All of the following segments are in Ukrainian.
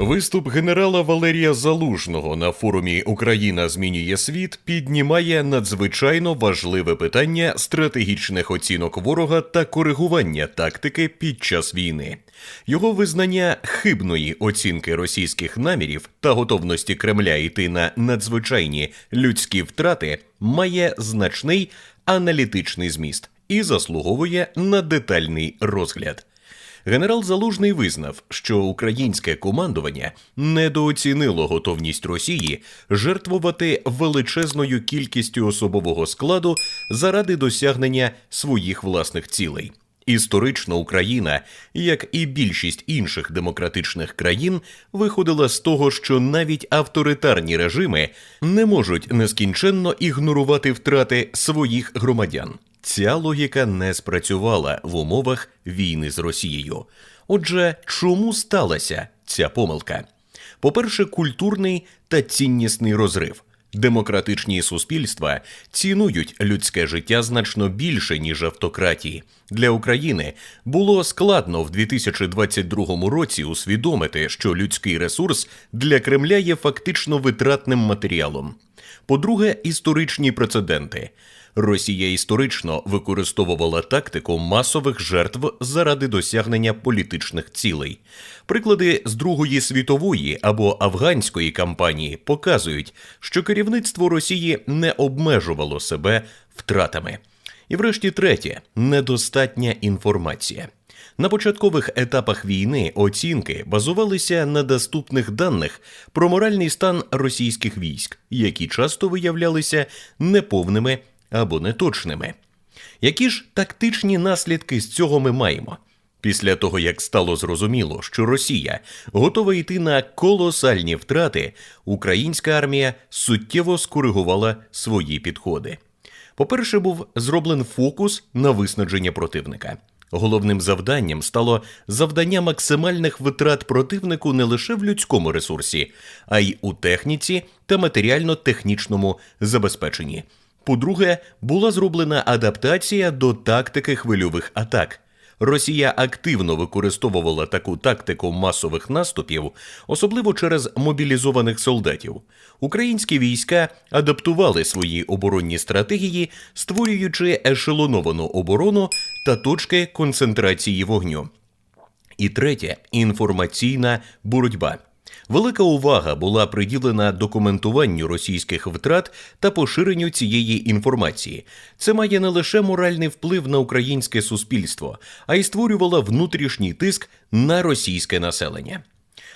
Виступ генерала Валерія Залужного на форумі Україна змінює світ піднімає надзвичайно важливе питання стратегічних оцінок ворога та коригування тактики під час війни. Його визнання хибної оцінки російських намірів та готовності Кремля йти на надзвичайні людські втрати має значний аналітичний зміст і заслуговує на детальний розгляд. Генерал Залужний визнав, що українське командування недооцінило готовність Росії жертвувати величезною кількістю особового складу заради досягнення своїх власних цілей. Історично Україна, як і більшість інших демократичних країн, виходила з того, що навіть авторитарні режими не можуть нескінченно ігнорувати втрати своїх громадян. Ця логіка не спрацювала в умовах війни з Росією. Отже, чому сталася ця помилка? По-перше, культурний та ціннісний розрив. Демократичні суспільства цінують людське життя значно більше, ніж автократії. Для України було складно в 2022 році усвідомити, що людський ресурс для Кремля є фактично витратним матеріалом. По-друге, історичні прецеденти. Росія історично використовувала тактику масових жертв заради досягнення політичних цілей. Приклади з Другої світової або афганської кампанії показують, що керівництво Росії не обмежувало себе втратами. І врешті третє недостатня інформація. На початкових етапах війни оцінки базувалися на доступних даних про моральний стан російських військ, які часто виявлялися неповними або неточними. Які ж тактичні наслідки з цього ми маємо? Після того, як стало зрозуміло, що Росія готова йти на колосальні втрати, українська армія суттєво скоригувала свої підходи. По-перше, був зроблений фокус на виснаження противника. Головним завданням стало завдання максимальних витрат противнику не лише в людському ресурсі, а й у техніці та матеріально-технічному забезпеченні. По-друге, була зроблена адаптація до тактики хвильових атак. Росія активно використовувала таку тактику масових наступів, особливо через мобілізованих солдатів. Українські війська адаптували свої оборонні стратегії, створюючи ешелоновану оборону та точки концентрації вогню. І третє інформаційна боротьба. Велика увага була приділена документуванню російських втрат та поширенню цієї інформації. Це має не лише моральний вплив на українське суспільство, а й створювала внутрішній тиск на російське населення.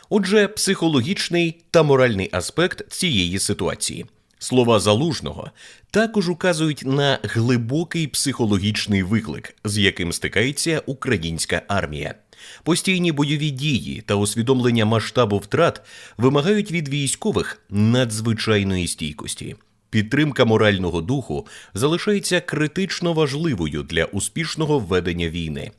Отже, психологічний та моральний аспект цієї ситуації. Слова залужного також указують на глибокий психологічний виклик, з яким стикається українська армія. Постійні бойові дії та усвідомлення масштабу втрат вимагають від військових надзвичайної стійкості. Підтримка морального духу залишається критично важливою для успішного ведення війни.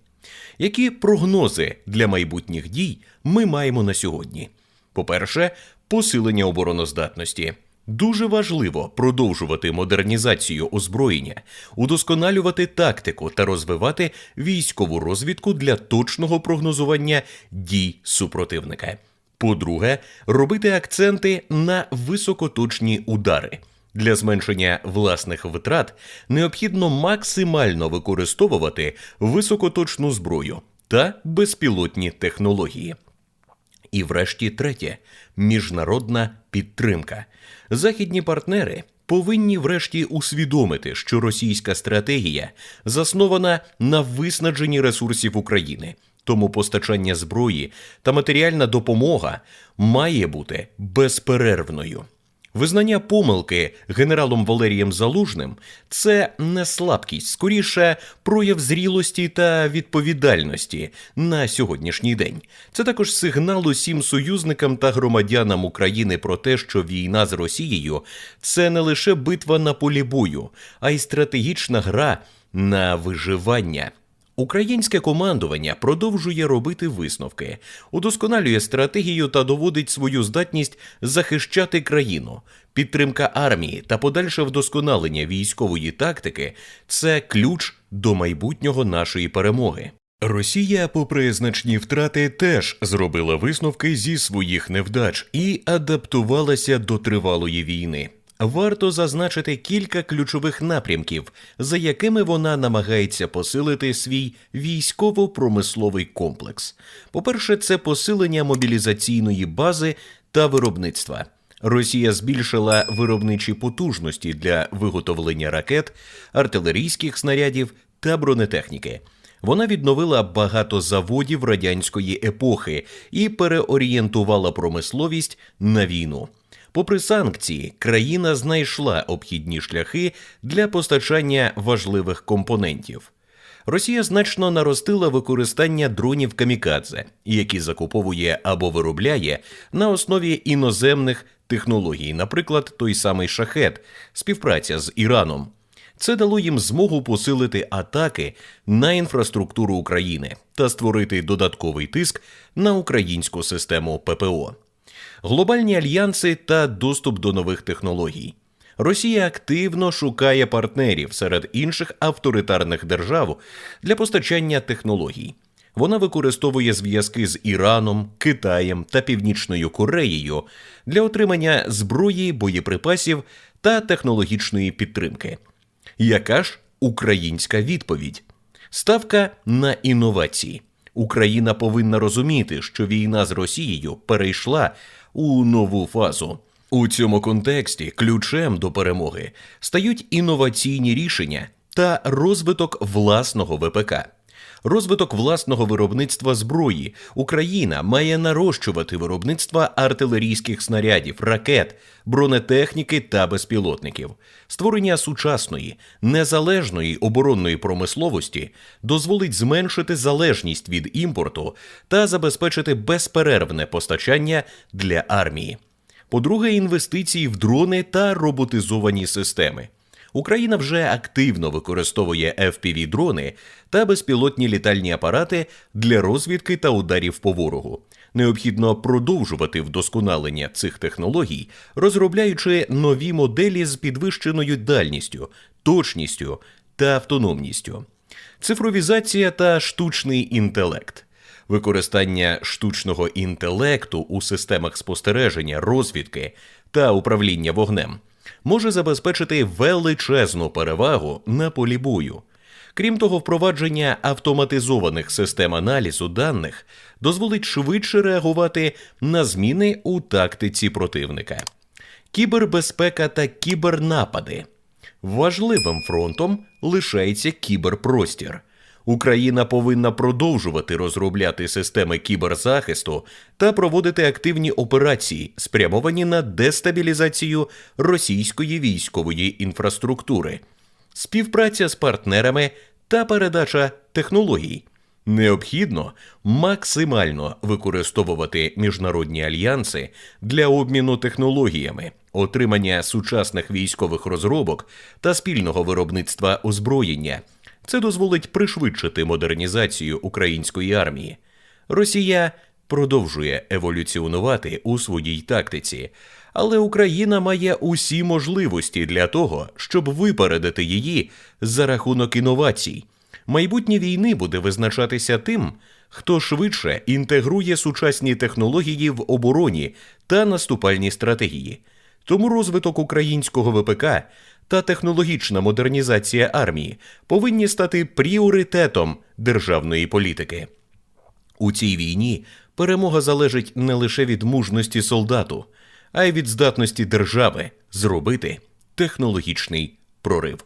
Які прогнози для майбутніх дій ми маємо на сьогодні? По-перше, посилення обороноздатності. Дуже важливо продовжувати модернізацію озброєння, удосконалювати тактику та розвивати військову розвідку для точного прогнозування дій супротивника. По-друге, робити акценти на високоточні удари. Для зменшення власних витрат необхідно максимально використовувати високоточну зброю та безпілотні технології. І врешті третє міжнародна підтримка. Західні партнери повинні врешті усвідомити, що російська стратегія заснована на виснаженні ресурсів України. Тому постачання зброї та матеріальна допомога має бути безперервною. Визнання помилки генералом Валерієм Залужним це не слабкість, скоріше прояв зрілості та відповідальності на сьогоднішній день. Це також сигнал усім союзникам та громадянам України про те, що війна з Росією це не лише битва на полі бою, а й стратегічна гра на виживання. Українське командування продовжує робити висновки, удосконалює стратегію та доводить свою здатність захищати країну. Підтримка армії та подальше вдосконалення військової тактики це ключ до майбутнього нашої перемоги. Росія, попри значні втрати, теж зробила висновки зі своїх невдач і адаптувалася до тривалої війни. Варто зазначити кілька ключових напрямків, за якими вона намагається посилити свій військово-промисловий комплекс. По-перше, це посилення мобілізаційної бази та виробництва. Росія збільшила виробничі потужності для виготовлення ракет, артилерійських снарядів та бронетехніки. Вона відновила багато заводів радянської епохи і переорієнтувала промисловість на війну. Попри санкції, країна знайшла обхідні шляхи для постачання важливих компонентів. Росія значно наростила використання дронів камікадзе, які закуповує або виробляє на основі іноземних технологій, наприклад, той самий шахет, співпраця з Іраном. Це дало їм змогу посилити атаки на інфраструктуру України та створити додатковий тиск на українську систему ППО. Глобальні альянси та доступ до нових технологій. Росія активно шукає партнерів серед інших авторитарних держав для постачання технологій. Вона використовує зв'язки з Іраном, Китаєм та Північною Кореєю для отримання зброї, боєприпасів та технологічної підтримки. Яка ж українська відповідь? Ставка на інновації. Україна повинна розуміти, що війна з Росією перейшла у нову фазу. У цьому контексті ключем до перемоги стають інноваційні рішення та розвиток власного ВПК. Розвиток власного виробництва зброї Україна має нарощувати виробництво артилерійських снарядів, ракет, бронетехніки та безпілотників. Створення сучасної незалежної оборонної промисловості дозволить зменшити залежність від імпорту та забезпечити безперервне постачання для армії. По-друге, інвестиції в дрони та роботизовані системи. Україна вже активно використовує fpv дрони та безпілотні літальні апарати для розвідки та ударів по ворогу. Необхідно продовжувати вдосконалення цих технологій, розробляючи нові моделі з підвищеною дальністю, точністю та автономністю. Цифровізація та штучний інтелект. Використання штучного інтелекту у системах спостереження, розвідки та управління вогнем може забезпечити величезну перевагу на полі бою. Крім того, впровадження автоматизованих систем аналізу даних дозволить швидше реагувати на зміни у тактиці противника. Кібербезпека та кібернапади. Важливим фронтом лишається кіберпростір. Україна повинна продовжувати розробляти системи кіберзахисту та проводити активні операції, спрямовані на дестабілізацію російської військової інфраструктури, співпраця з партнерами та передача технологій. Необхідно максимально використовувати міжнародні альянси для обміну технологіями, отримання сучасних військових розробок та спільного виробництва озброєння. Це дозволить пришвидшити модернізацію української армії. Росія продовжує еволюціонувати у своїй тактиці, але Україна має усі можливості для того, щоб випередити її за рахунок інновацій. Майбутнє війни буде визначатися тим, хто швидше інтегрує сучасні технології в обороні та наступальні стратегії. Тому розвиток українського ВПК та технологічна модернізація армії повинні стати пріоритетом державної політики. У цій війні перемога залежить не лише від мужності солдату, а й від здатності держави зробити технологічний прорив.